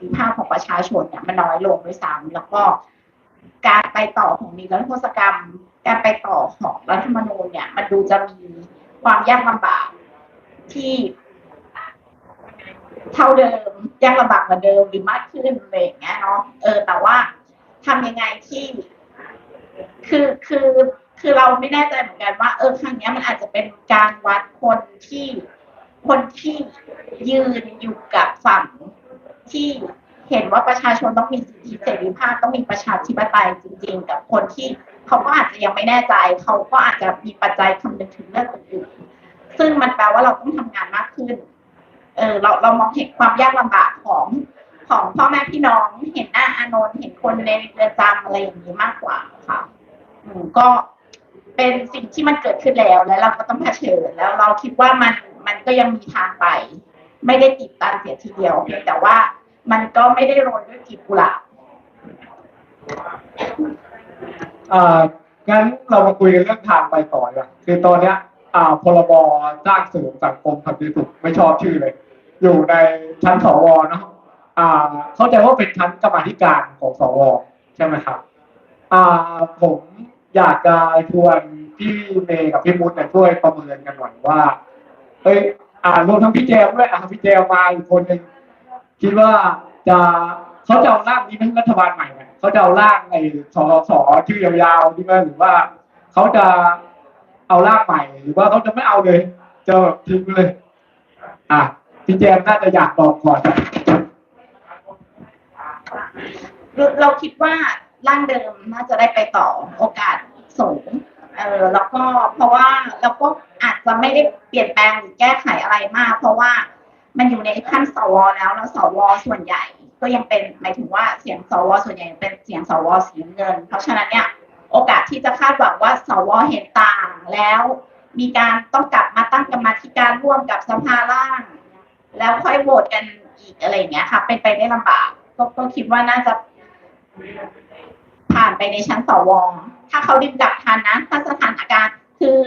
รีภาพของประชาชนเนี่ยมันน้อยลงด้วยซ้ำแล้วก็การไปต่อของนิรโทษกรรม การไปต่อของรัฐธรรมนูญเนี่ย มันดูจะมีความยากลำบากที่เท่าเดิมยากลำบากกว่าเดิมหรือมากขึ้นอะไรอย่างเงี้ยเนาะเออ แต่ว่าทำยังไงที่ คือคือคือเราไม่แน่ใจเหมือนกันว่า เออครั้งเนี้ยมันอาจจะเป็นการวัดคนที่คนที่ยืนอยู่กับฝั่ง ที่เห็นว่าประชาชนต้องมีสิทธิเสรีภาพต้องมีประชาธิปไตยจริง ๆ กับคนที่เขาก็อาจจะยังไม่แน่ใจ เขาก็อาจจะมีปัจจัยคำนึงถึงเรื่องอื่นๆซึ่งมันแปลว่าเราต้องทำงานมากขึ้น เออเราเรามองเห็นความยากลำบากของของพ่อแม่พี่น้องเห็นหน้าอานนท์เห็นคนในเรือนจำอะไรอย่างนี้มากกว่าค่ะก็เป็นสิ่งที่มันเกิดขึ้นแล้วแล้วเราก็ต้องเผชิญแล้วเราคิดว่ามันมันก็ยังมีทางไป ไม่ได้ติดตามเสียทีเดียวเพียงแต่ว่า มันก็ไม่ได้โรยด้วยกลีบกุหลาบอ่างั้นเรามาคุยกันเรื่องทางไปต่อเลยคือตอนเนี้ย อ่าพรบสร้างเสริมสังคมสันติสุขไม่ชอบชื่อเลย อยู่ในชั้นสวเนาะอ่า เข้าใจว่าเป็นชั้นกรรมาธิการของสวใช่ไหมครับ อ่าผมอยากจะชวนพี่เมย์กับพี่มุดช่วยประเมินกันหน่อยว่าเอ้ยอ่ารวมทั้งพี่แจมด้วยอ่าพี่แจมมาอีกคนหนึ่ง คิดว่าจะเขาจะเอาร่างนี้เป็นรัฐบาลใหม่ไหมเขาจะเอาร่างในสสชื่อยาวๆนี่ไหมหรือว่าเขาจะเอาร่างใหม่ หรือว่าเขาจะไม่เอาเลย จะทิ้งเลย อะพี่แจมน่าจะอยากตอบก่อนเราเราคิดว่าร่างเดิมน่าจะได้ไปต่อโอกาสสูงเออแล้วก็เพราะว่าเราก็อาจจะไม่ได้เปลี่ยนแปลงหรือแก้ไขอะไรมาก เพราะว่า มันอยู่ในขั้นสวแล้วแล้วสวส่วนใหญ่ ก็ยังเป็นหมายถึงว่าเสียงสวส่วนใหญ่ยังเป็นเสียงสวสีเงิน เพราะฉะนั้นเนี่ยโอกาสที่จะคาดหวังว่าสวเห็นต่างแล้ว มีการต้องกลับมาตั้งกรรมธิการร่วมกับสภาล่าง แล้วค่อยโหวตกันอีกอะไรอย่างเงี้ยค่ะ เป็นไปได้ลำบากก็ก็คิดว่าน่าจะผ่านไปในชั้นสวถ้าเขาดึงกลับทันนะถ้าสถานการณ์คือ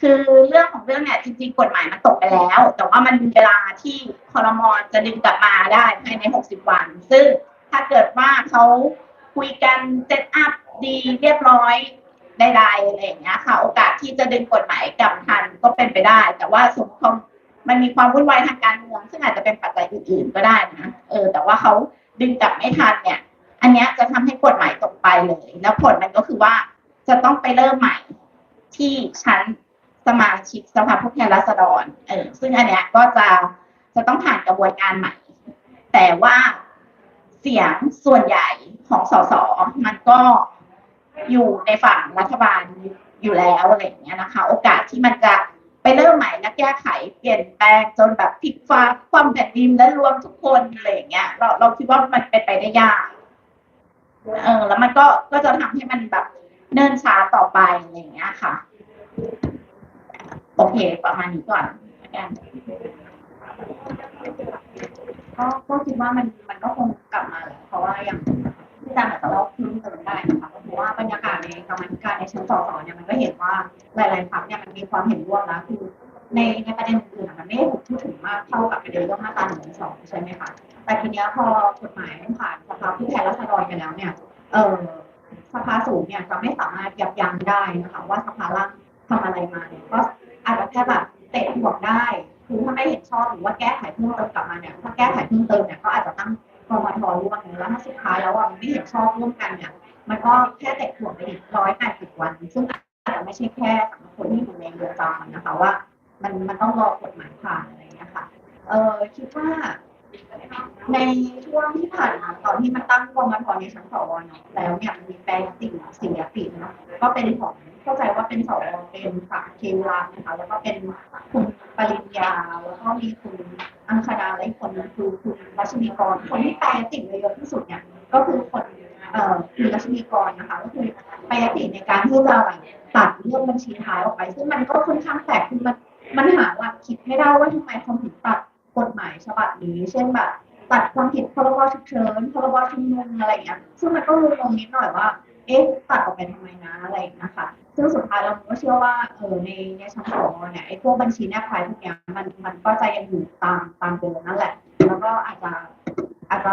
คือเรื่องของเรื่องเนี่ยจริงๆกฎหมายมันตกไปแล้ว แต่ว่ามันมีเวลาที่คอรมอจะดึงกลับมาได้ภายใน 60 วัน ซึ่งถ้าเกิดว่าเขาคุยกันเซตอัพดีเรียบร้อยใดๆอะไรอย่างเงี้ยค่ะ โอกาสที่จะดึงกฎหมายกลับทันก็เป็นไปได้ แต่ว่าสมมติมันมีความวุ่นวายทางการเมืองซึ่งอาจจะเป็นปัจจัยอื่นๆก็ได้นะเออ แต่ว่าเขาดึงกลับไม่ทันเนี่ย อันเนี้ยจะทำให้กฎหมายตกไปเลย แล้วผลมันก็คือว่าจะต้องไปเริ่มใหม่ที่ชั้น สมาชิกสภาผู้แทนราษฎรเออซึ่งอันเนี้ยก็จะจะต้องผ่านกระบวนการใหม่ แต่ว่าเสียงส่วนใหญ่ของสสมันก็อยู่ในฝั่งรัฐบาลอยู่แล้วอะไรอย่างเงี้ยนะคะ โอกาสที่มันจะไปเริ่มใหม่และแก้ไขเปลี่ยนแปลงจนแบบพลิกฟ้าความแผ่นดินและรวมทุกคนอะไรอย่างเงี้ย เราเราคิดว่ามันเป็นไปได้ยากเออ แล้วมันก็ก็จะทำให้มันแบบเนิ่นช้าต่อไปอะไรอย่างเงี้ยค่ะ โอเค ประมาณนี้ก่อนแล้วกันก็ก็คิดว่ามันมันก็คงกลับมาแหละเพราะว่าอย่างที่อาจารย์อาจจะเล่าเพิ่มเติมได้นะคะเพราะว่าบรรยากาศในกรรมธิการในชั้นสสเนี่ยมันก็เห็นว่าหลายๆพรรคเนี่ยมันมีความเห็นร่วมแล้วคือในในประเด็นอื่นๆอมันไม่ได้ถูกพูดถึงมากเท่ากับประเด็นเรื่องมาตราหนึ่งสองใช่ไหมคะแต่ทีเนี้ยพอกฎหมายผ่านสภาผู้แทนราษฎรไปแล้วเนี่ยเออสภาสูงเนี่ยจะไม่สามารถยับยั้งได้นะคะว่าสภาล่างทำอะไรมาเนี่ยก็ อาจจะแค่แบบเตะหัวได้คือถ้าไม่เห็นชอบหรือว่าแก้ไขเพิ่มเติมกลับมาเนี่ยถ้าแก้ไขเพิ่มเติมเนี่ยก็อาจจะตั้งกรมทร่วมเนี่ยแล้วถ้าสุดท้ายแล้วอะมันไม่เห็นชอบร่วมกันเนี่ยมันก็แค่เตะถ่วงไปอีกร้อยแปดสิบวัน ซึ่งอาจจะไม่ใช่แค่สำหรับคนที่อยู่ในเรือนจำนะคะว่า มันมันต้องรอกฎหมายผ่านอะไรอย่างเงี้ยค่ะเออคิดว่า ในช่วงที่ผ่านมาตอนที่มันตั้งกรมทในชั้นสวเนาะแล้วเนี่ยมีแปลงสิ่งสิ่งยติเนาะก็เป็นของเข้าใจว่าเป็นสวเป็นฝักเควรานะคะแล้วก็เป็นคุณปริญญา แล้วก็มีคุณอังคณาและคนนึงคือคุณรัชนีกร คนที่แปลสิ่งเยอะที่สุดเนี่ยก็คือคนเอ่อคุณรัชนีกรนะคะก็คือแปลสิ่งในการที่จะตัดเรื่องบัญชีท้ายออกไป ซึ่งมันก็ค่อนข้างแปลกคือมันมันหาหลักคิดไม่ได้ว่าทำไมเขาถึงตัดกฎหมายฉบับนี้ เช่นแบบ ตัดความผิดพรบฉุกเฉินพรบชุมนุมอะไรอย่างเงี้ยซึ่งมันก็งงนิดหน่อยว่า เอ๊ะตัดออกไปทำไมนะอะไรอย่างเงี้ยค่ะซึ่งสุดท้ายเราก็เชื่อว่าเออในในชั้นสองเนี่ยไอ้พวกบัญชีแนบไฟล์พวกเนี้ยมันมันก็จะยังอยู่ตามตามเดิมนั่นแหละ แล้วก็อาจจะอาจจะ